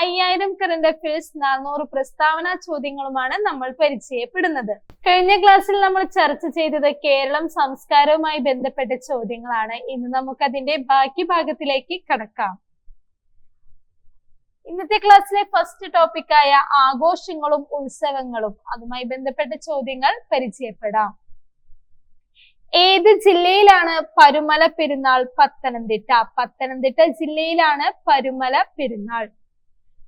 അയ്യായിരം current affairs നാനൂറ് പ്രസ്താവന ചോദ്യങ്ങളുമാണ് നമ്മൾ പരിചയപ്പെടുന്നത്. കഴിഞ്ഞ ക്ലാസ്സിൽ നമ്മൾ ചർച്ച ചെയ്തത് കേരളം സംസ്കാരവുമായി ബന്ധപ്പെട്ട ചോദ്യങ്ങളാണ്. ഇന്ന് നമുക്ക് അതിന്റെ ബാക്കി ഭാഗത്തിലേക്ക് കടക്കാം. ഇന്നത്തെ ക്ലാസ്സിലെ ഫസ്റ്റ് ടോപ്പിക്കായ ആഘോഷങ്ങളും ഉത്സവങ്ങളും അതുമായി ബന്ധപ്പെട്ട ചോദ്യങ്ങൾ പരിചയപ്പെടാം. ഏത് ജില്ലയിലാണ് പരുമല പെരുന്നാൾ പത്തനംതിട്ട? പത്തനംതിട്ട ജില്ലയിലാണ് പരുമല പെരുന്നാൾ.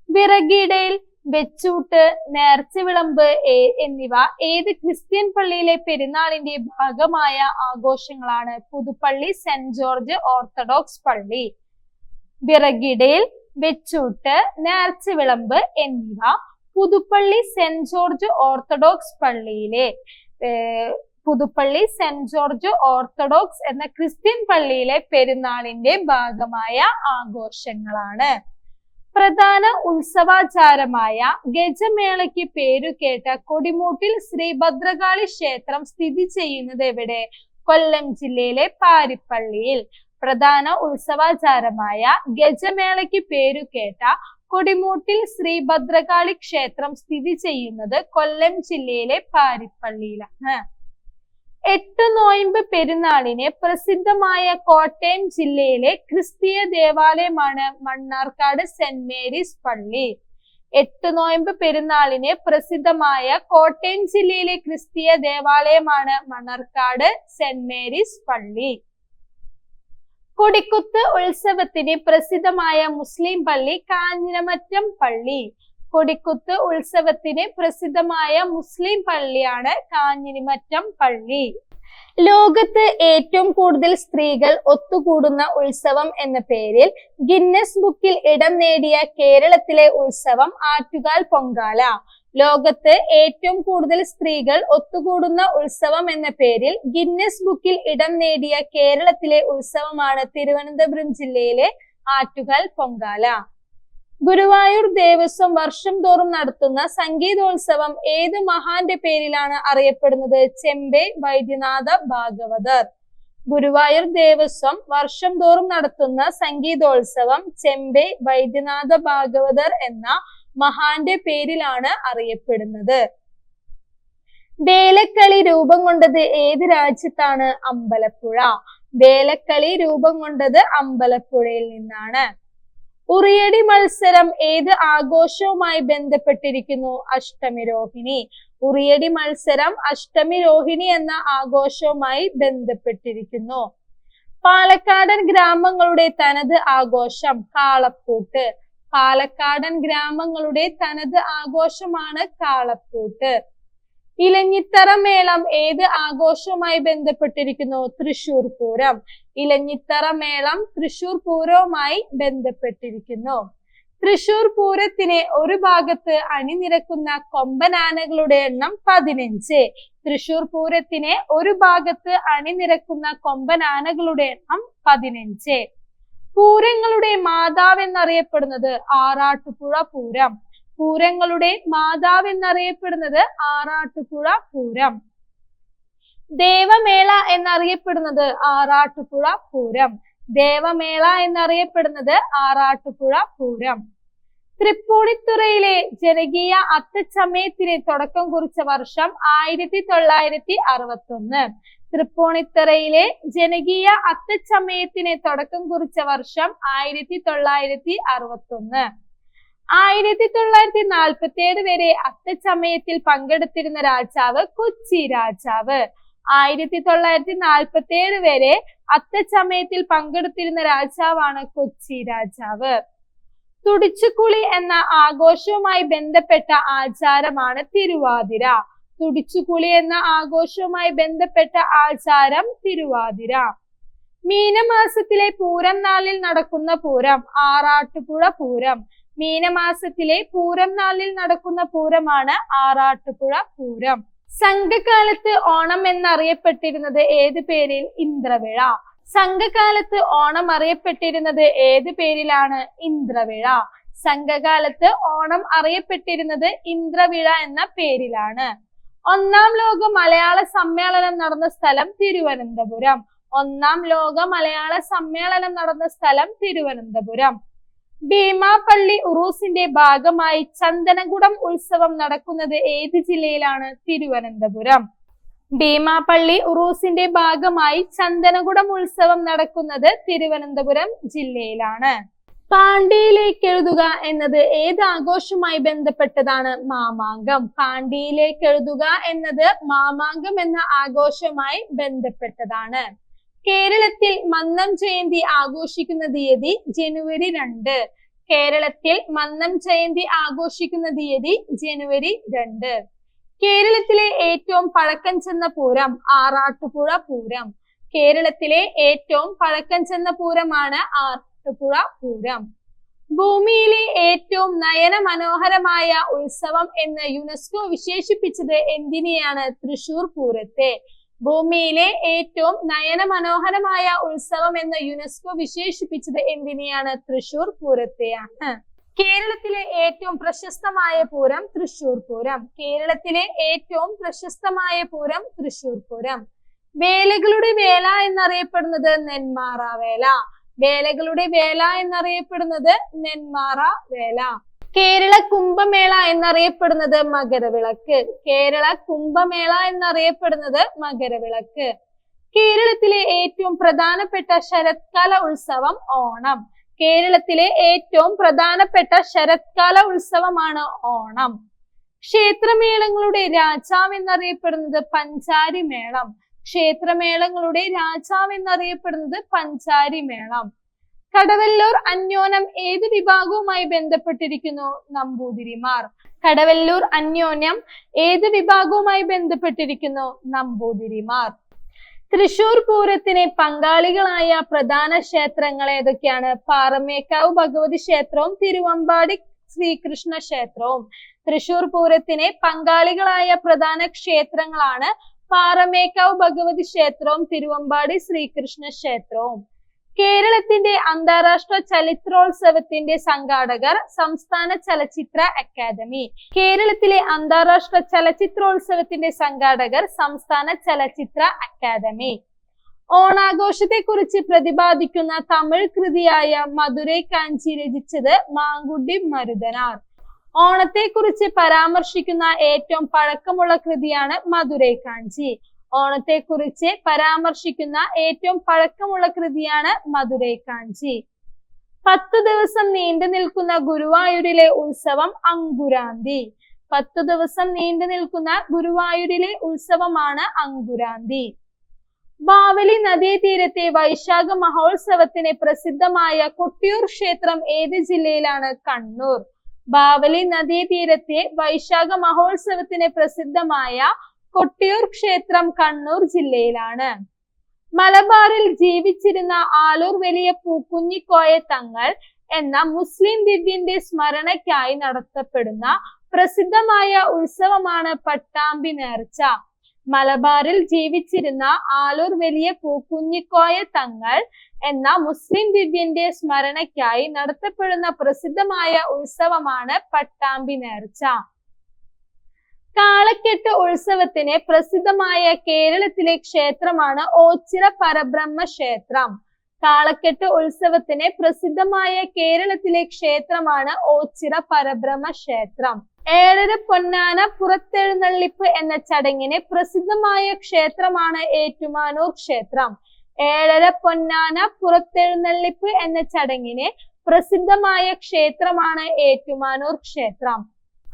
വിറകിടയിൽ വെച്ചൂട്ട് നേർച്ച വിളമ്പ് ഏ- എന്നിവ ഏത് ക്രിസ്ത്യൻ പള്ളിയിലെ പെരുന്നാളിന്റെ ഭാഗമായ ആഘോഷങ്ങളാണ്? പുതുപ്പള്ളി സെന്റ് ജോർജ് ഓർത്തഡോക്സ് പള്ളി. വിറകിടയിൽ വെച്ചൂട്ട് നേർച്ച വിളമ്പ് എന്നിവ പുതുപ്പള്ളി സെന്റ് ജോർജ് ഓർത്തഡോക്സ് പള്ളിയിലെ പുതുപ്പള്ളി സെന്റ് ജോർജ് ഓർത്തഡോക്സ് എന്ന ക്രിസ്ത്യൻ പള്ളിയിലെ പെരുന്നാളിന്റെ ഭാഗമായ ആഘോഷങ്ങളാണ്. പ്രധാന ഉത്സവാചാരമായ ഗജമേളയ്ക്ക് പേരുകേട്ട കൊടിമൂട്ടിൽ ശ്രീ ഭദ്രകാളി ക്ഷേത്രം സ്ഥിതി ചെയ്യുന്നത് എവിടെ? കൊല്ലം ജില്ലയിലെ പാരിപ്പള്ളിയിൽ. പ്രധാന ഉത്സവാചാരമായ ഗജമേളയ്ക്ക് പേരുകേട്ട കൊടിമൂട്ടിൽ ശ്രീ ഭദ്രകാളി ക്ഷേത്രം സ്ഥിതി ചെയ്യുന്നത് കൊല്ലം ജില്ലയിലെ പാരിപ്പള്ളിയിലാണ്. എട്ട് നോയമ്പ് പെരുന്നാളിന് പ്രസിദ്ധമായ കോട്ടയം ജില്ലയിലെ ക്രിസ്തീയ ദേവാലയമാണ് മണ്ണാർക്കാട് സെന്റ് മേരീസ് പള്ളി. എട്ട് നോയമ്പ് പെരുന്നാളിന് പ്രസിദ്ധമായ കോട്ടയം ജില്ലയിലെ ക്രിസ്തീയ ദേവാലയമാണ് മണ്ണാർക്കാട് സെന്റ് മേരീസ് പള്ളി. കൊടിക്കുത്ത് ഉത്സവത്തിന് പ്രസിദ്ധമായ മുസ്ലിം പള്ളി കാഞ്ഞിരമറ്റം പള്ളി. കൊടിക്കുത്ത് ഉത്സവത്തിന് പ്രസിദ്ധമായ മുസ്ലിം പള്ളിയാണ് കാഞ്ഞിരിമറ്റം പള്ളി. ലോകത്ത് ഏറ്റവും കൂടുതൽ സ്ത്രീകൾ ഒത്തുകൂടുന്ന ഉത്സവം എന്ന പേരിൽ ഗിന്നസ് ബുക്കിൽ ഇടം നേടിയ കേരളത്തിലെ ഉത്സവം ആറ്റുകാൽ പൊങ്കാല. ലോകത്ത് ഏറ്റവും കൂടുതൽ സ്ത്രീകൾ ഒത്തുകൂടുന്ന ഉത്സവം എന്ന പേരിൽ ഗിന്നസ് ബുക്കിൽ ഇടം നേടിയ കേരളത്തിലെ ഉത്സവമാണ് തിരുവനന്തപുരം ജില്ലയിലെ ആറ്റുകാൽ പൊങ്കാല. ഗുരുവായൂർ ദേവസ്വം വർഷം തോറും നടത്തുന്ന സംഗീതോത്സവം ഏത് മഹാന്റെ പേരിലാണ് അറിയപ്പെടുന്നത്? ചെമ്പെ വൈദ്യനാഥ ഭാഗവതർ. ഗുരുവായൂർ ദേവസ്വം വർഷം തോറും നടത്തുന്ന സംഗീതോത്സവം ചെമ്പെ വൈദ്യനാഥ ഭാഗവതർ എന്ന മഹാന്റെ പേരിലാണ് അറിയപ്പെടുന്നത്. വേലക്കളി രൂപം കൊണ്ടത് ഏത് രാജ്യത്താണ്? അമ്പലപ്പുഴ. വേലക്കളി രൂപം കൊണ്ടത് അമ്പലപ്പുഴയിൽ നിന്നാണ്. ഉറിയടി മത്സരം ഏത് ആഘോഷവുമായി ബന്ധപ്പെട്ടിരിക്കുന്നു? അഷ്ടമി രോഹിണി. ഉറിയടി മത്സരം അഷ്ടമി രോഹിണി എന്ന ആഘോഷവുമായി ബന്ധപ്പെട്ടിരിക്കുന്നു. പാലക്കാടൻ ഗ്രാമങ്ങളുടെ തനത് ആഘോഷം കാളപ്പൂട്ട്. പാലക്കാടൻ ഗ്രാമങ്ങളുടെ തനത് ആഘോഷമാണ് കാളപ്പൂട്ട്. ഇലഞ്ഞിത്തറ മേളം ഏത് ആഘോഷവുമായി ബന്ധപ്പെട്ടിരിക്കുന്നു? തൃശൂർ പൂരം. ഇലഞ്ഞിത്തറ മേളം തൃശൂർ പൂരവുമായി ബന്ധപ്പെട്ടിരിക്കുന്നു. തൃശൂർ പൂരത്തിന് ഒരു ഭാഗത്ത് അണിനിരക്കുന്ന കൊമ്പനാനകളുടെ എണ്ണം പതിനഞ്ച്. തൃശൂർ പൂരത്തിന് ഒരു ഭാഗത്ത് അണിനിരക്കുന്ന കൊമ്പനാനകളുടെ എണ്ണം പതിനഞ്ച്. പൂരങ്ങളുടെ മാതാവ് എന്നറിയപ്പെടുന്നത് ആറാട്ടുപുഴ പൂരം. പൂരങ്ങളുടെ മാതാവ് എന്നറിയപ്പെടുന്നത് ആറാട്ടുപുഴ പൂരം. ദേവമേള എന്നറിയപ്പെടുന്നത് ആറാട്ടുപുഴ പൂരം. ദേവമേള എന്നറിയപ്പെടുന്നത് ആറാട്ടുപുഴ പൂരം. തൃപ്പൂണിത്തുറയിലെ ജനകീയ അത്തച്ചമയത്തിന് തുടക്കം കുറിച്ച വർഷം ആയിരത്തി തൊള്ളായിരത്തി അറുപത്തി ഒന്ന് തൃപ്പൂണിത്തുറയിലെ ജനകീയ അത്തച്ചമയത്തിന് തുടക്കം കുറിച്ച വർഷം ആയിരത്തി തൊള്ളായിരത്തി അറുപത്തി ഒന്ന് ആയിരത്തി തൊള്ളായിരത്തി നാൽപ്പത്തി ഏഴ് വരെ അത്തച്ചമയത്തിൽ പങ്കെടുത്തിരുന്ന രാജാവ് കൊച്ചി രാജാവ്. ആയിരത്തി തൊള്ളായിരത്തി നാൽപ്പത്തി ഏഴ് വരെ അത്തച്ചമയത്തിൽ പങ്കെടുത്തിരുന്ന രാജാവാണ് കൊച്ചി രാജാവ്. തുടിച്ചുകുളി എന്ന ആഘോഷവുമായി ബന്ധപ്പെട്ട ആചാരമാണ് തിരുവാതിര. തുടിച്ചുകുളി എന്ന ആഘോഷവുമായി ബന്ധപ്പെട്ട ആചാരം തിരുവാതിര. മീനമാസത്തിലെ പൂരം നാളിൽ നടക്കുന്ന പൂരം ആറാട്ടുപുഴ പൂരം. മീനമാസത്തിലെ പൂരം നാളിൽ നടക്കുന്ന പൂരമാണ് ആറാട്ടുപുഴ പൂരം. സംഘകാലത്ത് ഓണം എന്നറിയപ്പെട്ടിരുന്നത് ഏത് പേരിൽ? ഇന്ദ്രവിഴ. സംഘകാലത്ത് ഓണം അറിയപ്പെട്ടിരുന്നത് ഏത് പേരിലാണ്? ഇന്ദ്രവിഴ. സംഘകാലത്ത് ഓണം അറിയപ്പെട്ടിരുന്നത് ഇന്ദ്രവിഴ എന്ന പേരിലാണ്. ഒന്നാം ലോക മലയാള സമ്മേളനം നടന്ന സ്ഥലം തിരുവനന്തപുരം. ഒന്നാം ലോക മലയാള സമ്മേളനം നടന്ന സ്ഥലം തിരുവനന്തപുരം. ഭീമാപള്ളി ഉറൂസിന്റെ ഭാഗമായി ചന്ദനകുടം ഉത്സവം നടക്കുന്നത് ഏത് ജില്ലയിലാണ്? തിരുവനന്തപുരം. ഭീമാപള്ളി ഉറൂസിന്റെ ഭാഗമായി ചന്ദനകുടം ഉത്സവം നടക്കുന്നത് തിരുവനന്തപുരം ജില്ലയിലാണ്. പാണ്ഡ്യയിലേക്ക് എഴുതുക എന്നത് ഏത് ആഘോഷമായി ബന്ധപ്പെട്ടതാണ്? മാമാങ്കം. പാണ്ഡ്യയിലേക്ക് എഴുതുക എന്നത് മാമാങ്കം എന്ന ആഘോഷമായി ബന്ധപ്പെട്ടതാണ്. കേരളത്തിൽ മന്നം ജയന്തി ആഘോഷിക്കുന്ന തീയതി ജനുവരി രണ്ട്. കേരളത്തിൽ മന്നം ജയന്തി ആഘോഷിക്കുന്ന തീയതി ജനുവരി രണ്ട്. കേരളത്തിലെ ഏറ്റവും പഴക്കം ചെന്ന പൂരം ആറാട്ടുപുഴ പൂരം. കേരളത്തിലെ ഏറ്റവും പഴക്കം ചെന്ന പൂരമാണ് ആറാട്ടുപുഴ പൂരം. ഭൂമിയിലെ ഏറ്റവും നയന മനോഹരമായ ഉത്സവം എന്ന് യുനെസ്കോ വിശേഷിപ്പിച്ചത് എന്തിനെയാണ്? തൃശൂർ പൂരത്തെ. ഭൂമിയിലെ ഏറ്റവും നയനമനോഹരമായ ഉത്സവം എന്ന് യുനെസ്കോ വിശേഷിപ്പിച്ചത് എന്തിനെയാണ്? തൃശൂർ പൂരത്തെയാണ്. കേരളത്തിലെ ഏറ്റവും പ്രശസ്തമായ പൂരം തൃശൂർ പൂരം. കേരളത്തിലെ ഏറ്റവും പ്രശസ്തമായ പൂരം തൃശൂർ പൂരം. വേലകളുടെ വേല എന്നറിയപ്പെടുന്നത് നെന്മാറ വേല. വേലകളുടെ വേല എന്നറിയപ്പെടുന്നത് നെന്മാറ വേല. കേരള കുംഭമേള എന്നറിയപ്പെടുന്നത് മകരവിളക്ക്. കേരള കുംഭമേള എന്നറിയപ്പെടുന്നത് മകരവിളക്ക്. കേരളത്തിലെ ഏറ്റവും പ്രധാനപ്പെട്ട ശരത്കാല ഉത്സവം ഓണം. കേരളത്തിലെ ഏറ്റവും പ്രധാനപ്പെട്ട ശരത്കാല ഉത്സവമാണ് ഓണം. ക്ഷേത്രമേളങ്ങളുടെ രാജാവ് എന്നറിയപ്പെടുന്നത് പഞ്ചാരി മേളം ക്ഷേത്രമേളങ്ങളുടെ രാജാവ് എന്നറിയപ്പെടുന്നത് പഞ്ചാരി മേളം കടവല്ലൂർ അന്യോന്യം ഏത് വിഭാഗവുമായി ബന്ധപ്പെട്ടിരിക്കുന്നു? നമ്പൂതിരിമാർ. കടവല്ലൂർ അന്യോന്യം ഏത് വിഭാഗവുമായി ബന്ധപ്പെട്ടിരിക്കുന്നു? നമ്പൂതിരിമാർ. തൃശൂർ പൂരത്തിന് പങ്കാളികളായ പ്രധാന ക്ഷേത്രങ്ങൾ ഏതൊക്കെയാണ്? പാറമേക്കാവ് ഭഗവതി ക്ഷേത്രവും തിരുവമ്പാടി ശ്രീകൃഷ്ണ ക്ഷേത്രവും. തൃശൂർ പൂരത്തിന് പങ്കാളികളായ പ്രധാന ക്ഷേത്രങ്ങളാണ് പാറമേക്കാവ് ഭഗവതി ക്ഷേത്രവും തിരുവമ്പാടി ശ്രീകൃഷ്ണ ക്ഷേത്രവും. കേരളത്തിന്റെ അന്താരാഷ്ട്ര ചലച്ചിത്രോത്സവത്തിന്റെ സംഘാടകർ സംസ്ഥാന ചലച്ചിത്ര അക്കാദമി. കേരളത്തിലെ അന്താരാഷ്ട്ര ചലച്ചിത്രോത്സവത്തിന്റെ സംഘാടകർ സംസ്ഥാന ചലച്ചിത്ര അക്കാദമി. ഓണാഘോഷത്തെ കുറിച്ച് പ്രതിപാദിക്കുന്ന തമിഴ് കൃതിയായ മധുരൈ കാഞ്ചി രചിച്ചത് മാങ്കുട്ടി മരുതനാർ. ഓണത്തെ കുറിച്ച് പരാമർശിക്കുന്ന ഏറ്റവും പഴക്കമുള്ള കൃതിയാണ് മധുരൈ കാഞ്ചി. ഓണത്തെ കുറിച്ച് പരാമർശിക്കുന്ന ഏറ്റവും പഴക്കമുള്ള കൃതിയാണ് മധുരൈ കാഞ്ചി. പത്തു ദിവസം നീണ്ടു നിൽക്കുന്ന ഗുരുവായൂരിലെ ഉത്സവം അങ്കുരാന്തി. പത്തു ദിവസം നീണ്ടു നിൽക്കുന്ന ഗുരുവായൂരിലെ ഉത്സവമാണ് അങ്കുരാന്തി. ബാവലി നദീതീരത്തെ വൈശാഖ മഹോത്സവത്തിന് പ്രസിദ്ധമായ കൊട്ടിയൂർ ക്ഷേത്രം ഏത് ജില്ലയിലാണ്? കണ്ണൂർ. ബാവലി നദീതീരത്തെ വൈശാഖ മഹോത്സവത്തിന് പ്രസിദ്ധമായ കൊട്ടിയൂർ ക്ഷേത്രം കണ്ണൂർ ജില്ലയിലാണ്. മലബാറിൽ ജീവിച്ചിരുന്ന ആലൂർ വലിയ പൂക്കുഞ്ഞിക്കോയ തങ്ങൾ എന്ന മുസ്ലിം ദിവ്യന്റെ സ്മരണയ്ക്കായി നടത്തപ്പെടുന്ന പ്രസിദ്ധമായ ഉത്സവമാണ് പട്ടാമ്പി നേർച്ച. മലബാറിൽ ജീവിച്ചിരുന്ന ആലൂർ വലിയ പൂക്കുഞ്ഞിക്കോയ തങ്ങൾ എന്ന മുസ്ലിം ദിവ്യന്റെ സ്മരണയ്ക്കായി നടത്തപ്പെടുന്ന പ്രസിദ്ധമായ ഉത്സവമാണ് പട്ടാമ്പി നേർച്ച. കാളക്കെട്ട് ഉത്സവത്തിന് പ്രസിദ്ധമായ കേരളത്തിലെ ക്ഷേത്രമാണ് ഓച്ചിറ പരബ്രഹ്മ ക്ഷേത്രം. കാളക്കെട്ട് ഉത്സവത്തിന് പ്രസിദ്ധമായ കേരളത്തിലെ ക്ഷേത്രമാണ് ഓച്ചിറ പരബ്രഹ്മ ക്ഷേത്രം. ഏഴര പൊന്നാന പുറത്തെഴുന്നള്ളിപ്പ് എന്ന ചടങ്ങിന് പ്രസിദ്ധമായ ക്ഷേത്രമാണ് ഏറ്റുമാനൂർ ക്ഷേത്രം. ഏഴര പൊന്നാന പുറത്തെഴുന്നള്ളിപ്പ് എന്ന ചടങ്ങിന് പ്രസിദ്ധമായ ക്ഷേത്രമാണ് ഏറ്റുമാനൂർ ക്ഷേത്രം.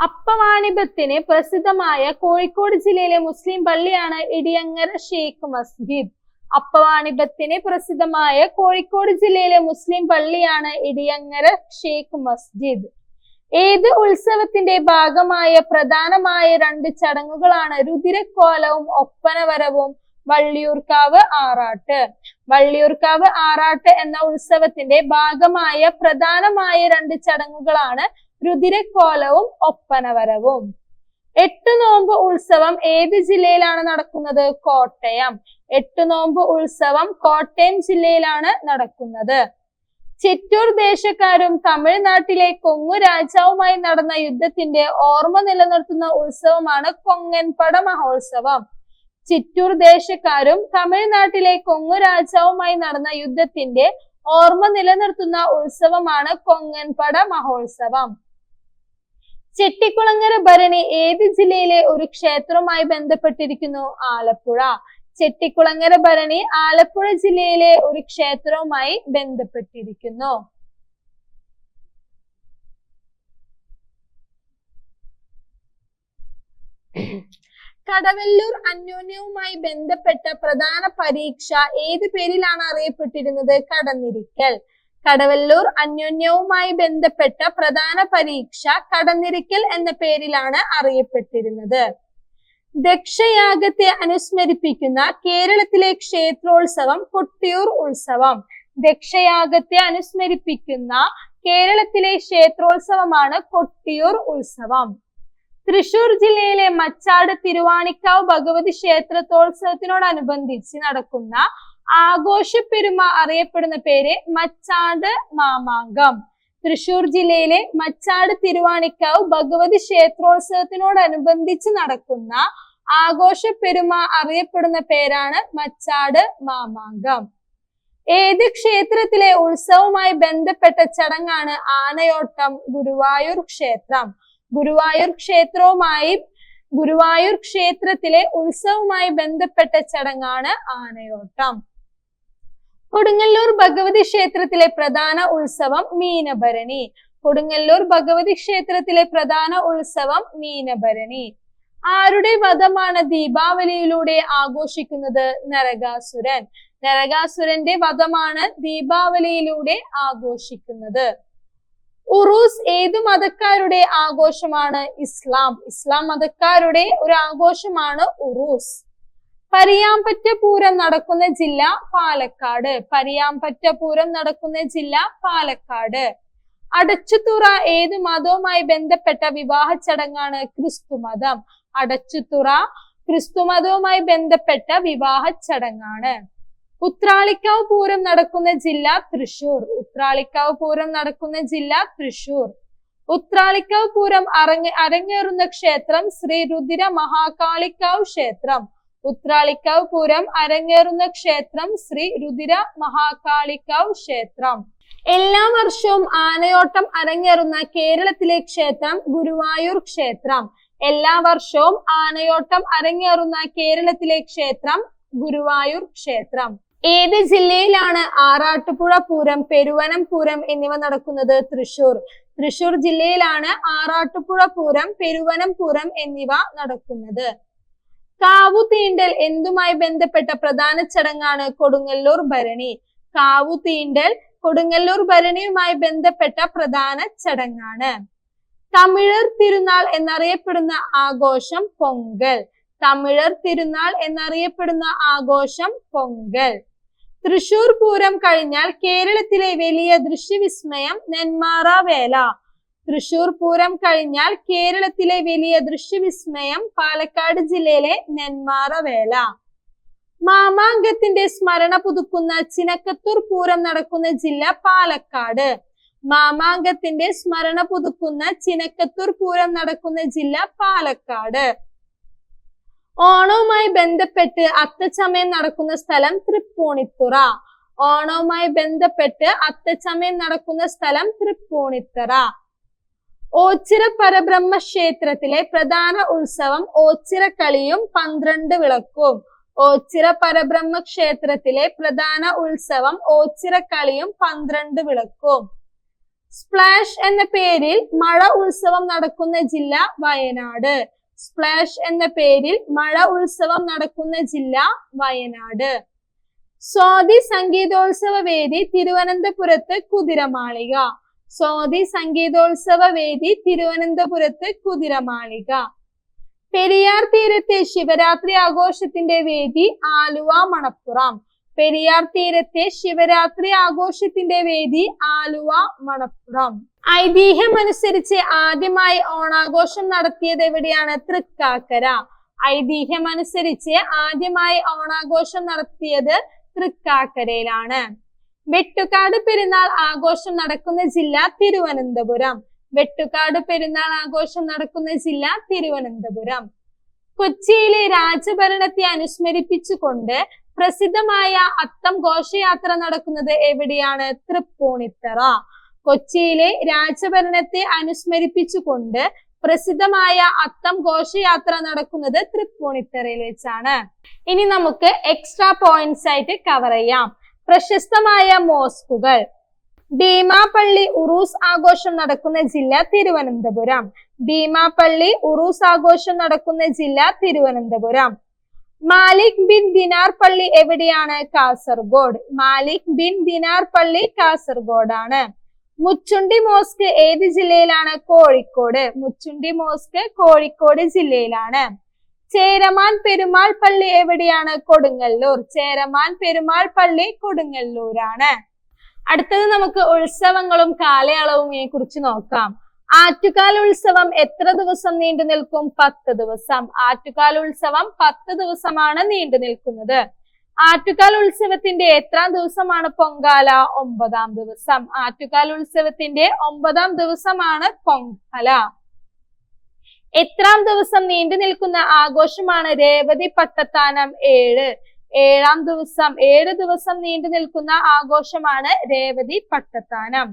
അപ്പവാണിഭത്തിന് പ്രസിദ്ധമായ കോഴിക്കോട് ജില്ലയിലെ മുസ്ലിം പള്ളിയാണ് ഇടിയങ്ങര ഷെയ്ഖ് മസ്ജിദ്. അപ്പവാണിഭത്തിന് പ്രസിദ്ധമായ കോഴിക്കോട് ജില്ലയിലെ മുസ്ലിം പള്ളിയാണ് ഇടിയങ്ങര ഷെയ്ഖ് മസ്ജിദ്. ഏത് ഉത്സവത്തിന്റെ ഭാഗമായ പ്രധാനമായ രണ്ട് ചടങ്ങുകളാണ് രുതിരക്കോലവും ഒപ്പനവരവും വള്ളിയൂർക്കാവ് ആറാട്ട്. വള്ളിയൂർക്കാവ് ആറാട്ട് എന്ന ഉത്സവത്തിന്റെ ഭാഗമായ പ്രധാനമായ രണ്ട് ചടങ്ങുകളാണ് രുതിരക്കോലവും ഒപ്പനവരവും. എട്ട് നോമ്പ് ഉത്സവം ഏത് ജില്ലയിലാണ് നടക്കുന്നത്? കോട്ടയം. എട്ട് നോമ്പ് ഉത്സവം കോട്ടയം ജില്ലയിലാണ് നടക്കുന്നത്. ചിറ്റൂർ ദേശക്കാരും തമിഴ്നാട്ടിലെ കൊങ്ങു രാജാവുമായി നടന്ന യുദ്ധത്തിന്റെ ഓർമ്മ നിലനിർത്തുന്ന ഉത്സവമാണ് കൊങ്ങൻപട മഹോത്സവം. ചിറ്റൂർ ദേശക്കാരും തമിഴ്നാട്ടിലെ കൊങ്ങു രാജാവുമായി നടന്ന യുദ്ധത്തിന്റെ ഓർമ്മ നിലനിർത്തുന്ന ഉത്സവമാണ് കൊങ്ങൻപട മഹോത്സവം. ചെട്ടിക്കുളങ്ങര ഭരണി ഏത് ജില്ലയിലെ ഒരു ക്ഷേത്രവുമായി ബന്ധപ്പെട്ടിരിക്കുന്നു? ആലപ്പുഴ. ചെട്ടിക്കുളങ്ങര ഭരണി ആലപ്പുഴ ജില്ലയിലെ ഒരു ക്ഷേത്രവുമായി ബന്ധപ്പെട്ടിരിക്കുന്നു. കടവല്ലൂർ അന്യോന്യവുമായി ബന്ധപ്പെട്ട പ്രധാന പരീക്ഷ ഏത് പേരിലാണ് അറിയപ്പെട്ടിരുന്നത്? കടന്നിരിക്കൽ. കടവല്ലൂർ അന്യോന്യവുമായി ബന്ധപ്പെട്ട പ്രധാന പരീക്ഷ കടന്നിരിക്കൽ എന്ന പേരിലാണ് അറിയപ്പെട്ടിരുന്നത്. ദക്ഷയാഗത്തെ അനുസ്മരിപ്പിക്കുന്ന കേരളത്തിലെ ക്ഷേത്രോത്സവം കൊട്ടിയൂർ ഉത്സവം. ദക്ഷയാഗത്തെ അനുസ്മരിപ്പിക്കുന്ന കേരളത്തിലെ ക്ഷേത്രോത്സവമാണ് കൊട്ടിയൂർ ഉത്സവം. തൃശൂർ ജില്ലയിലെ മച്ചാട് തിരുവാണിക്കാവ് ഭഗവതി ക്ഷേത്രത്തോത്സവത്തിനോടനുബന്ധിച്ച് നടക്കുന്ന ആഘോഷപ്പെരുമ അറിയപ്പെടുന്ന പേര് മച്ചാട് മാമാങ്കം. തൃശൂർ ജില്ലയിലെ മച്ചാട് തിരുവാണിക്കാവ് ഭഗവതി ക്ഷേത്രോത്സവത്തിനോടനുബന്ധിച്ച് നടക്കുന്ന ആഘോഷപ്പെരുമ അറിയപ്പെടുന്ന പേരാണ് മച്ചാട് മാമാങ്കം. ഏത് ക്ഷേത്രത്തിലെ ഉത്സവവുമായി ബന്ധപ്പെട്ട ചടങ്ങാണ് ആനയോട്ടം ഗുരുവായൂർ ക്ഷേത്രം. ഗുരുവായൂർ ക്ഷേത്രവുമായി ഗുരുവായൂർ ക്ഷേത്രത്തിലെ ഉത്സവവുമായി ബന്ധപ്പെട്ട ചടങ്ങാണ് ആനയോട്ടം. കൊടുങ്ങല്ലൂർ ഭഗവതി ക്ഷേത്രത്തിലെ പ്രധാന ഉത്സവം മീനഭരണി. കൊടുങ്ങല്ലൂർ ഭഗവതി ക്ഷേത്രത്തിലെ പ്രധാന ഉത്സവം മീനഭരണി. ആരുടെ വധമാണ് ദീപാവലിയിലൂടെ ആഘോഷിക്കുന്നത്? നരകാസുരൻ. നരകാസുരന്റെ വധമാണ് ദീപാവലിയിലൂടെ ആഘോഷിക്കുന്നത്. ഉറൂസ് ഏതു മതക്കാരുടെ ആഘോഷമാണ്? ഇസ്ലാം. ഇസ്ലാം മതക്കാരുടെ ഒരു ആഘോഷമാണ് ഉറൂസ്. പരിയാമ്പറ്റ പൂരം നടക്കുന്ന ജില്ല പാലക്കാട്. പരിയാമ്പറ്റ പൂരം നടക്കുന്ന ജില്ല പാലക്കാട്. അടച്ചുതുറ ഏത് മതവുമായി ബന്ധപ്പെട്ട വിവാഹ ചടങ്ങാണ് ക്രിസ്തു മതം. അടച്ചുതുറ ക്രിസ്തു മതവുമായി ബന്ധപ്പെട്ട വിവാഹ ചടങ്ങാണ്. ഉത്രാളിക്കാവ് പൂരം നടക്കുന്ന ജില്ല തൃശൂർ. ഉത്രാളിക്കാവ് പൂരം നടക്കുന്ന ജില്ല തൃശൂർ. ഉത്രാളിക്കാവ് പൂരം അരങ്ങ അരങ്ങേറുന്ന ക്ഷേത്രം ശ്രീ രുദ്ര മഹാകാളിക്കാവ് ക്ഷേത്രം. ഉത്രാളിക്കാവ് പൂരം അരങ്ങേറുന്ന ക്ഷേത്രം ശ്രീ രുതിര മഹാകാളിക്കാവ് ക്ഷേത്രം. എല്ലാ വർഷവും ആനയോട്ടം അരങ്ങേറുന്ന കേരളത്തിലെ ക്ഷേത്രം ഗുരുവായൂർ ക്ഷേത്രം. എല്ലാ വർഷവും ആനയോട്ടം അരങ്ങേറുന്ന കേരളത്തിലെ ക്ഷേത്രം ഗുരുവായൂർ ക്ഷേത്രം. ഏത് ജില്ലയിലാണ് ആറാട്ടുപുഴ പൂരം പെരുവനം പൂരം എന്നിവ നടക്കുന്നത്? തൃശൂർ. തൃശൂർ ജില്ലയിലാണ് ആറാട്ടുപുഴ പൂരം പെരുവനം പൂരം എന്നിവ നടക്കുന്നത്. കാവു തീണ്ടൽ എന്തുമായി ബന്ധപ്പെട്ട പ്രധാന ചടങ്ങാണ് കൊടുങ്ങല്ലൂർ ഭരണി? കാവുതീണ്ടൽ കൊടുങ്ങല്ലൂർ ഭരണിയുമായി ബന്ധപ്പെട്ട പ്രധാന ചടങ്ങാണ്. തമിഴർ തിരുനാൾ എന്നറിയപ്പെടുന്ന ആഘോഷം പൊങ്കൽ. തമിഴർ തിരുനാൾ എന്നറിയപ്പെടുന്ന ആഘോഷം പൊങ്കൽ. തൃശൂർ പൂരം കഴിഞ്ഞാൽ കേരളത്തിലെ വലിയ ദൃശ്യവിസ്മയം നെന്മാറ വേല തൃശൂർ പൂരം കഴിഞ്ഞാൽ കേരളത്തിലെ വലിയ ദൃശ്യവിസ്മയം പാലക്കാട് ജില്ലയിലെ നെന്മാറ വേല മാമാങ്കത്തിന്റെ സ്മരണ പുതുക്കുന്ന ചിനക്കത്തൂർ പൂരം നടക്കുന്ന ജില്ല പാലക്കാട്. മാമാങ്കത്തിന്റെ സ്മരണ പുതുക്കുന്ന ചിനക്കത്തൂർ പൂരം നടക്കുന്ന ജില്ല പാലക്കാട്. ഓണവുമായി ബന്ധപ്പെട്ട് അത്തച്ചമയം നടക്കുന്ന സ്ഥലം തൃപ്പൂണിത്തുറ. ഓണവുമായി ബന്ധപ്പെട്ട് അത്തച്ചമയം നടക്കുന്ന സ്ഥലം തൃപ്പൂണിത്തറ. ഓച്ചിറ പരബ്രഹ്മ ക്ഷേത്രത്തിലെ പ്രധാന ഉത്സവം ഓച്ചിറ കളിയും പന്ത്രണ്ട് വിളക്കും. ഓച്ചിറ പരബ്രഹ്മ ക്ഷേത്രത്തിലെ പ്രധാന ഉത്സവം ഓച്ചിറ കളിയും പന്ത്രണ്ട് വിളക്കും. സ്പ്ലാഷ് എന്ന പേരിൽ മഴ ഉത്സവം നടക്കുന്ന ജില്ല വയനാട്. സ്പ്ലാഷ് എന്ന പേരിൽ മഴ ഉത്സവം നടക്കുന്ന ജില്ല വയനാട്. സ്വാതി സംഗീതോത്സവ വേദി തിരുവനന്തപുരത്ത് കുതിരമാളിക. സ്വാതി സംഗീതോത്സവ വേദി തിരുവനന്തപുരത്ത് കുതിരമാളിക. പെരിയാർ തീരത്തെ ശിവരാത്രി ആഘോഷത്തിന്റെ വേദി ആലുവ മണപ്പുറം. പെരിയാർ തീരത്തെ ശിവരാത്രി ആഘോഷത്തിന്റെ വേദി ആലുവ മണപ്പുറം. ഐതിഹ്യം അനുസരിച്ച് ആദ്യമായി ഓണാഘോഷം നടത്തിയത് എവിടെയാണ്? തൃക്കാക്കര. ഐതിഹ്യമനുസരിച്ച് ആദ്യമായി ഓണാഘോഷം നടത്തിയത് തൃക്കാക്കരയിലാണ്. വെട്ടുകാട് പെരുന്നാൾ ആഘോഷം നടക്കുന്ന ജില്ല തിരുവനന്തപുരം. വെട്ടുകാട് പെരുന്നാൾ ആഘോഷം നടക്കുന്ന ജില്ല തിരുവനന്തപുരം. കൊച്ചിയിലെ രാജഭരണത്തെ അനുസ്മരിപ്പിച്ചുകൊണ്ട് പ്രസിദ്ധമായ അത്തം ഘോഷയാത്ര നടക്കുന്നത് എവിടെയാണ്? തൃപ്പൂണിത്തറ. കൊച്ചിയിലെ രാജഭരണത്തെ അനുസ്മരിപ്പിച്ചുകൊണ്ട് പ്രസിദ്ധമായ അത്തം ഘോഷയാത്ര നടക്കുന്നത് തൃപ്പൂണിത്തറയിൽ വെച്ചാണ്. ഇനി നമുക്ക് എക്സ്ട്രാ പോയിന്റ്സ് ആയിട്ട് കവർ ചെയ്യാം. പ്രശസ്തമായ മോസ്കുകൾ. ഭീമാപള്ളി ഉറൂസ് ആഘോഷം നടക്കുന്ന ജില്ല തിരുവനന്തപുരം. ഭീമാപള്ളി ഉറൂസ് ആഘോഷം നടക്കുന്ന ജില്ല തിരുവനന്തപുരം. മാലിക് ബിൻ ദിനാർ പള്ളി എവിടെയാണ്? കാസർഗോഡ്. മാലിക് ബിൻ ദിനാർ പള്ളി കാസർഗോഡാണ്. മുച്ചുണ്ടി മോസ്ക് ഏത് ജില്ലയിലാണ്? കോഴിക്കോട്. മുച്ചുണ്ടി മോസ്ക് കോഴിക്കോട് ജില്ലയിലാണ്. ചേരമാൻ പെരുമാൾ പള്ളി എവിടെയാണ്? കൊടുങ്ങല്ലൂർ. ചേരമാൻ പെരുമാൾ പള്ളി കൊടുങ്ങല്ലൂരാണ്. അടുത്തത് നമുക്ക് ഉത്സവങ്ങളും കാലയളവുമെ കുറിച്ച് നോക്കാം. ആറ്റുകാൽ ഉത്സവം എത്ര ദിവസം നീണ്ടു നിൽക്കും? പത്ത് ദിവസം. ആറ്റുകാൽ ഉത്സവം പത്ത് ദിവസമാണ് നീണ്ടു നിൽക്കുന്നത്. ആറ്റുകാൽ ഉത്സവത്തിന്റെ എത്രാം ദിവസമാണ് പൊങ്കാല? ഒമ്പതാം ദിവസം. ആറ്റുകാൽ ഉത്സവത്തിന്റെ ഒമ്പതാം ദിവസമാണ് പൊങ്കാല. എത്രാം ദിവസം നീണ്ടു നിൽക്കുന്ന ആഘോഷമാണ് രേവതി പട്ടത്താനം ഏഴ്. ഏഴാം ദിവസം ഏഴ് ദിവസം നീണ്ടു നിൽക്കുന്ന ആഘോഷമാണ് രേവതി പട്ടത്താനം.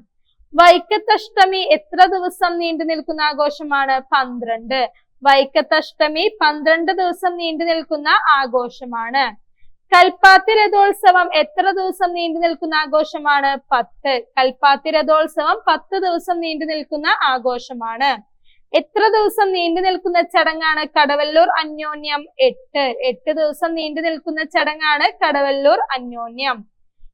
വൈക്കത്തഷ്ടമി എത്ര ദിവസം നീണ്ടു നിൽക്കുന്ന ആഘോഷമാണ്? പന്ത്രണ്ട്. വൈക്കത്തഷ്ടമി പന്ത്രണ്ട് ദിവസം നീണ്ടു നിൽക്കുന്ന ആഘോഷമാണ്. കൽപ്പാത്തി രഥോത്സവം എത്ര ദിവസം നീണ്ടു നിൽക്കുന്ന ആഘോഷമാണ്? പത്ത്. കൽപ്പാത്തി രഥോത്സവം പത്ത് ദിവസം നീണ്ടു നിൽക്കുന്ന ആഘോഷമാണ്. എത്ര ദിവസം നീണ്ടു നിൽക്കുന്ന ചടങ്ങാണ് കടവല്ലൂർ അന്യോന്യം എട്ട്. എട്ട് ദിവസം നീണ്ടു നിൽക്കുന്ന ചടങ്ങാണ് കടവല്ലൂർ അന്യോന്യം.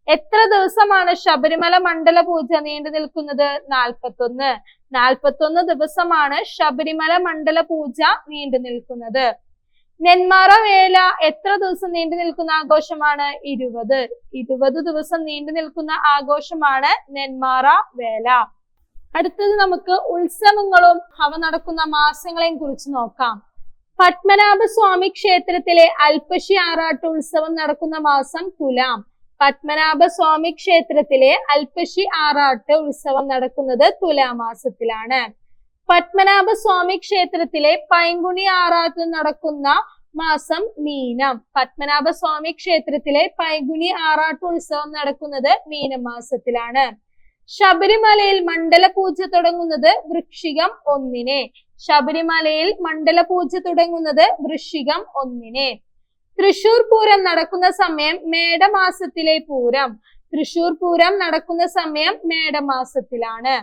എത്ര ദിവസമാണ് ശബരിമല മണ്ഡല പൂജ നീണ്ടു നിൽക്കുന്നത്? നാൽപ്പത്തൊന്ന്. നാൽപ്പത്തൊന്ന് ദിവസമാണ് ശബരിമല മണ്ഡല പൂജ നീണ്ടു നിൽക്കുന്നത്. നെന്മാറ വേല എത്ര ദിവസം നീണ്ടു നിൽക്കുന്ന ആഘോഷമാണ്? ഇരുപത്. ഇരുപത് ദിവസം നീണ്ടു നിൽക്കുന്ന ആഘോഷമാണ് നെന്മാറ വേല. അടുത്തത് നമുക്ക് ഉത്സവങ്ങളും അവ നടക്കുന്ന മാസങ്ങളെയും കുറിച്ച് നോക്കാം. പത്മനാഭ സ്വാമി ക്ഷേത്രത്തിലെ അൽപ്പശി ആറാട്ട് ഉത്സവം നടക്കുന്ന മാസം തുലാം. പത്മനാഭ സ്വാമി ക്ഷേത്രത്തിലെ അൽപ്പശി ആറാട്ട് ഉത്സവം നടക്കുന്നത് തുലാമാസത്തിലാണ് പത്മനാഭ സ്വാമി ക്ഷേത്രത്തിലെ പൈങ്കുണി ആറാട്ട് നടക്കുന്ന മാസം മീനം. പത്മനാഭ സ്വാമി ക്ഷേത്രത്തിലെ പൈങ്കുണി ആറാട്ട് ഉത്സവം നടക്കുന്നത് മീനമാസത്തിലാണ്. ശബരിമലയിൽ മണ്ഡല പൂജ തുടങ്ങുന്നത് വൃക്ഷികം ഒന്നിന്. ശബരിമലയിൽ മണ്ഡല പൂജ തുടങ്ങുന്നത് വൃക്ഷികം ഒന്നിന്. തൃശൂർ പൂരം നടക്കുന്ന സമയം മേടമാസത്തിലെ പൂരം. തൃശൂർ പൂരം നടക്കുന്ന സമയം മേടമാസത്തിലാണ്.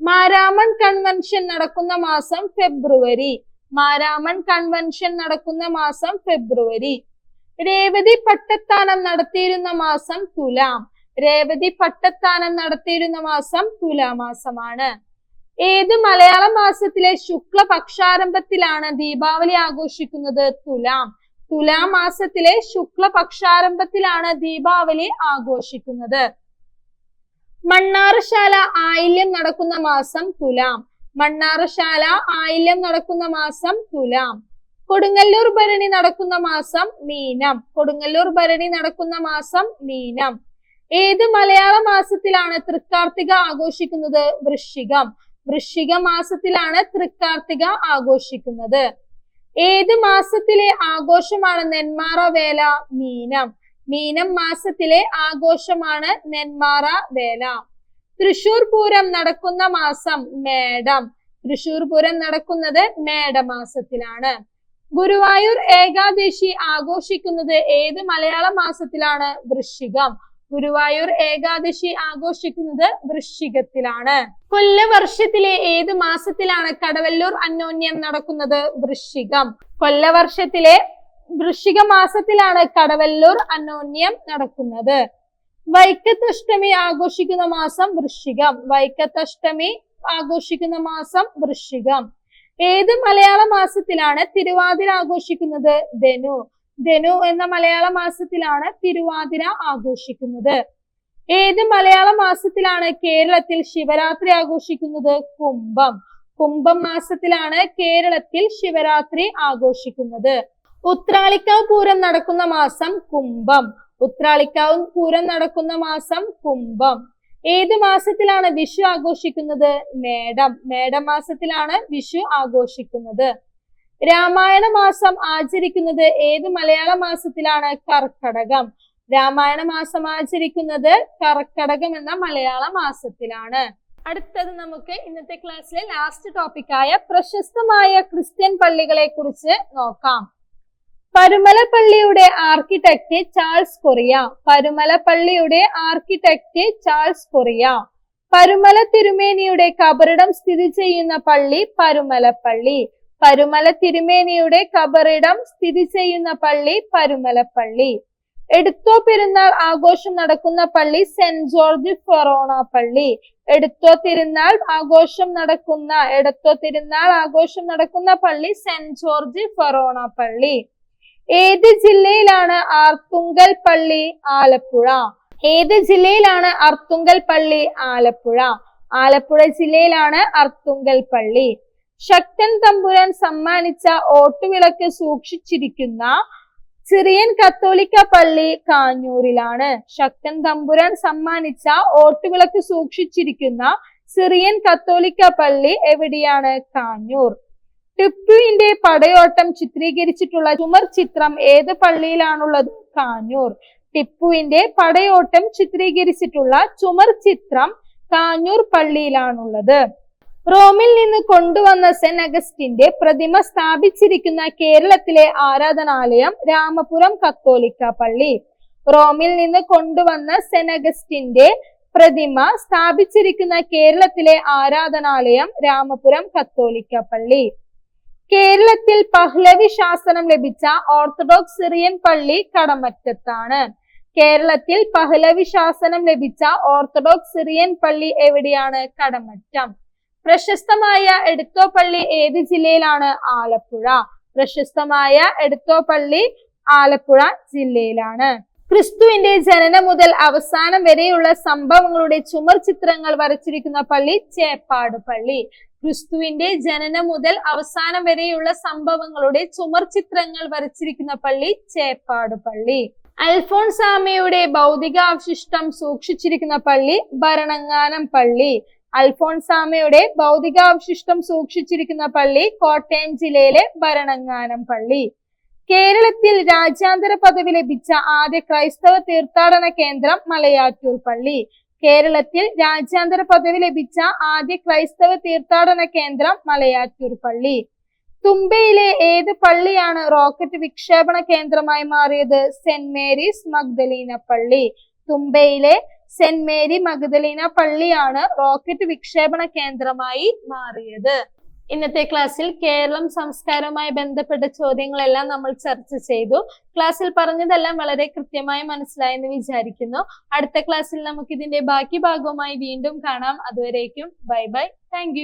മാരാമൺ കൺവെൻഷൻ നടക്കുന്ന മാസം ഫെബ്രുവരി. മാരാമൺ കൺവെൻഷൻ നടക്കുന്ന മാസം ഫെബ്രുവരി. രേവതി പട്ടത്താനം നടത്തിയിരുന്ന മാസം തുലാം. രേവതി പട്ടത്താനം നടത്തിയിരുന്ന മാസം തുലാമാസമാണ്. ഏത് മലയാള മാസത്തിലെ ശുക്ല പക്ഷാരംഭത്തിലാണ് ദീപാവലി ആഘോഷിക്കുന്നത്? തുലാം. തുലാം മാസത്തിലെ ശുക്ല പക്ഷാരംഭത്തിലാണ് ദീപാവലി ആഘോഷിക്കുന്നത്. മണ്ണാറശാല ആയില്യം നടക്കുന്ന മാസം തുലാം. മണ്ണാറശാല ആയില്യം നടക്കുന്ന മാസം തുലാം. കൊടുങ്ങല്ലൂർ ഭരണി നടക്കുന്ന മാസം മീനം. കൊടുങ്ങല്ലൂർ ഭരണി നടക്കുന്ന മാസം മീനം. ഏത് മലയാള മാസത്തിലാണ് തൃക്കാർത്തിക ആഘോഷിക്കുന്നത്? വൃശ്ചികം. വൃശ്ചിക മാസത്തിലാണ് തൃക്കാർത്തിക ആഘോഷിക്കുന്നത്. ഏത് മാസത്തിലെ ആഘോഷമാണ് നെന്മാറ വേല? മീനം. മീനം മാസത്തിലെ ആഘോഷമാണ് നെന്മാറ വേല. തൃശൂർ പൂരം നടക്കുന്ന മാസം മേടം. തൃശൂർ പൂരം നടക്കുന്നത് മേടമാസത്തിലാണ്. ഗുരുവായൂർ ഏകാദശി ആഘോഷിക്കുന്നത് ഏത് മലയാള മാസത്തിലാണ്? വൃശ്ചികം. ഗുരുവായൂർ ഏകാദശി ആഘോഷിക്കുന്നത് വൃശ്ചികത്തിലാണ്. കൊല്ലവർഷത്തിലെ ഏത് മാസത്തിലാണ് കടവല്ലൂർ അന്യോന്യം നടക്കുന്നത് വൃശ്ചികം? കൊല്ലവർഷത്തിലെ വൃശ്ചിക മാസത്തിലാണ് കടവല്ലൂർ അന്യോന്യം നടക്കുന്നത്. വൈക്കത്തഷ്ടമി ആഘോഷിക്കുന്ന മാസം വൃശ്ചികം. വൈക്കത്തഷ്ടമി ആഘോഷിക്കുന്ന മാസം വൃശ്ചികം. ഏത് മലയാള മാസത്തിലാണ് തിരുവാതിര ആഘോഷിക്കുന്നത്? ധനു. ധനു എന്ന മലയാള മാസത്തിലാണ് തിരുവാതിര ആഘോഷിക്കുന്നത്. ഏത് മലയാള മാസത്തിലാണ് കേരളത്തിൽ ശിവരാത്രി ആഘോഷിക്കുന്നത്? കുംഭം. കുംഭം മാസത്തിലാണ് കേരളത്തിൽ ശിവരാത്രി ആഘോഷിക്കുന്നത്. ഉത്രാളിക്കാവ് പൂരം നടക്കുന്ന മാസം കുംഭം. ഉത്രാളിക്കാവ് പൂരം നടക്കുന്ന മാസം കുംഭം. ഏത് മാസത്തിലാണ് വിഷു ആഘോഷിക്കുന്നത്? മേടം. മേടം മാസത്തിലാണ് വിഷു ആഘോഷിക്കുന്നത്. രാമായണ മാസം ആചരിക്കുന്നത് ഏത് മലയാള മാസത്തിലാണ്? കർക്കടകം. രാമായണ മാസം ആചരിക്കുന്നത് കർക്കടകം എന്ന മലയാള മാസത്തിലാണ്. അടുത്തത് നമുക്ക് ഇന്നത്തെ ക്ലാസ്സിലെ ലാസ്റ്റ് ടോപ്പിക്കായ പ്രശസ്തമായ ക്രിസ്ത്യൻ പള്ളികളെ കുറിച്ച് നോക്കാം. പരുമല പള്ളിയുടെ ആർക്കിടെക്റ്റ് ചാൾസ് കൊറിയ. പരുമല പള്ളിയുടെ ആർക്കിടെക്റ്റ് ചാൾസ് കൊറിയ. പരുമല തിരുമേനിയുടെ കബറിടം സ്ഥിതി ചെയ്യുന്ന പള്ളി പരുമല പള്ളി പരുമല തിരുമേനിയുടെ കബറിടം സ്ഥിതി ചെയ്യുന്ന പള്ളി പരുമല പള്ളി എടുത്തോ പെരുന്നാൾ ആഘോഷം നടക്കുന്ന പള്ളി സെന്റ് ജോർജ് ഫൊറോണ പള്ളി. എടുത്തോ തിരുനാൾ ആഘോഷം നടക്കുന്ന എടുത്തോ തിരുനാൾ ആഘോഷം നടക്കുന്ന പള്ളി സെന്റ് ജോർജ് ഫൊറോണ പള്ളി. ഏത് ജില്ലയിലാണ് ആർത്തുങ്കൽ പള്ളി ആലപ്പുഴ? ഏത് ജില്ലയിലാണ് അർത്തുങ്കൽ പള്ളി ആലപ്പുഴ? ആലപ്പുഴ ജില്ലയിലാണ് അർത്തുങ്കൽ പള്ളി. ശക്തൻ തമ്പുരാൻ സമ്മാനിച്ച ഓട്ടുവിളക്ക് സൂക്ഷിച്ചിരിക്കുന്ന സിറിയൻ കത്തോലിക്ക പള്ളി കാഞ്ഞൂരിലാണ്. ശക്തൻ തമ്പുരാൻ സമ്മാനിച്ച ഓട്ടുവിളക്ക് സൂക്ഷിച്ചിരിക്കുന്ന സിറിയൻ കത്തോലിക്ക പള്ളി എവിടെയാണ്? കാഞ്ഞൂർ. ടിപ്പുവിന്റെ പടയോട്ടം ചിത്രീകരിച്ചിട്ടുള്ള ചുമർ ചിത്രം ഏത് പള്ളിയിലാണുള്ളത്? കാഞ്ഞൂർ. ടിപ്പുവിന്റെ പടയോട്ടം ചിത്രീകരിച്ചിട്ടുള്ള ചുമർ ചിത്രം കാഞ്ഞൂർ പള്ളിയിലാണുള്ളത്. റോമിൽ നിന്ന് കൊണ്ടുവന്ന സെന്റ് അഗസ്റ്റിന്റെ പ്രതിമ സ്ഥാപിച്ചിരിക്കുന്ന കേരളത്തിലെ ആരാധനാലയം രാമപുരം കത്തോലിക്ക പള്ളി. റോമിൽ നിന്ന് കൊണ്ടുവന്ന സെന്റ് അഗസ്റ്റിന്റെ പ്രതിമ സ്ഥാപിച്ചിരിക്കുന്ന കേരളത്തിലെ ആരാധനാലയം രാമപുരം കത്തോലിക്ക പള്ളി. കേരളത്തിൽ പഹ്ലവി ശാസനം ലഭിച്ച ഓർത്തഡോക്സ് സിറിയൻ പള്ളി കടമറ്റത്താണ്. കേരളത്തിൽ പഹ്ലവി ശാസനം ലഭിച്ച ഓർത്തഡോക്സ് സിറിയൻ പള്ളി എവിടെയാണ്? കടമറ്റം. പ്രശസ്തമായ എടത്തോപ്പള്ളി ഏത് ജില്ലയിലാണ്? ആലപ്പുഴ. പ്രശസ്തമായ എടത്തോപ്പള്ളി ആലപ്പുഴ ജില്ലയിലാണ്. ക്രിസ്തുവിന്റെ ജനനം മുതൽ അവസാനം വരെയുള്ള സംഭവങ്ങളുടെ ചുമർ ചിത്രങ്ങൾ വരച്ചിരിക്കുന്ന പള്ളി ചേപ്പാട് പള്ളി. ക്രിസ്തുവിന്റെ ജനനം മുതൽ അവസാനം വരെയുള്ള സംഭവങ്ങളുടെ ചുമർ ചിത്രങ്ങൾ വരച്ചിരിക്കുന്ന പള്ളി ചേപ്പാട് പള്ളി. അൽഫോൺസാമയുടെ ഭൗതികാവശിഷ്ടം സൂക്ഷിച്ചിരിക്കുന്ന പള്ളി ഭരണങ്ങാനം പള്ളി. അൽഫോൺസാമയുടെ ഭൗതികാവശിഷ്ടം സൂക്ഷിച്ചിരിക്കുന്ന പള്ളി കോട്ടയം ജില്ലയിലെ ഭരണങ്ങാനം പള്ളി. കേരളത്തിൽ രാജ്യാന്തര പദവി ലഭിച്ച ആദ്യ ക്രൈസ്തവ തീർത്ഥാടന കേന്ദ്രം മലയാറ്റൂർ പള്ളി. കേരളത്തിൽ രാജ്യാന്തര പദവി ലഭിച്ച ആദ്യ ക്രൈസ്തവ തീർത്ഥാടന കേന്ദ്രം മലയാറ്റൂർ പള്ളി. തുമ്പയിലെ ഏത് പള്ളിയാണ് റോക്കറ്റ് വിക്ഷേപണ കേന്ദ്രമായി മാറിയത്? സെന്റ് മേരീസ് മഗ്ദലീന പള്ളി. തുമ്പയിലെ സെന്റ് മേരി മഗദലീന പള്ളിയാണ് റോക്കറ്റ് വിക്ഷേപണ കേന്ദ്രമായി മാറിയത്. ഇന്നത്തെ ക്ലാസ്സിൽ കേരളം സംസ്കാരവുമായി ബന്ധപ്പെട്ട ചോദ്യങ്ങളെല്ലാം നമ്മൾ ചർച്ച ചെയ്തു. ക്ലാസ്സിൽ പറഞ്ഞതെല്ലാം വളരെ കൃത്യമായി മനസ്സിലായെന്ന് വിചാരിക്കുന്നു. അടുത്ത ക്ലാസ്സിൽ നമുക്ക് ഇതിന്റെ ബാക്കി ഭാഗവുമായി വീണ്ടും കാണാം. അതുവരേക്കും ബൈ ബൈ. താങ്ക്